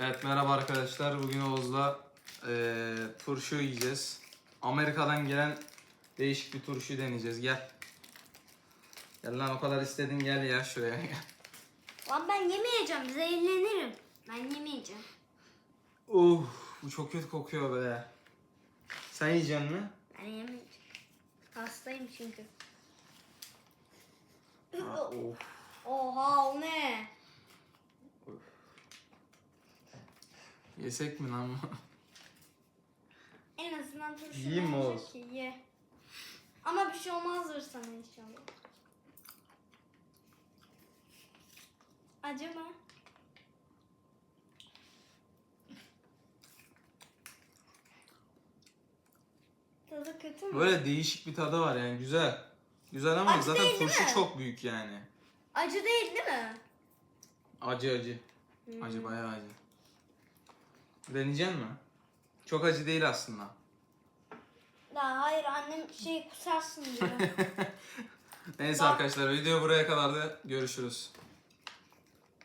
Evet merhaba arkadaşlar. Bugün Oğuz'la eee, turşu yiyeceğiz. Amerika'dan gelen değişik bir turşu deneyeceğiz. Gel. Gel lan o kadar istedin gel ya şuraya. Lan ben yemeyeceğim. Zehirlenirim. Ben yemeyeceğim. uh, bu çok kötü kokuyor be. Sen yiyeceksin mi? Ben yemeyeceğim. Hastayım çünkü. Ha, of. Oha o ne? Yesek mi lan? En azından turşu Yiyeyim mi olacak Oğuz? ki ye. Ama bir şey olmazdır sana inşallah. Acı mı? Tadı kötü mü? Böyle değişik bir tadı var yani güzel. Güzel ama Acı zaten değil, değil turşu mi? çok büyük yani. Acı değil değil mi? Acı acı. Hmm. Acı bayağı acı. Deneyecek mi? Çok acı değil aslında. Ya hayır annem şey kusarsın diyor. Neyse Bak. arkadaşlar video buraya kadardı. Görüşürüz.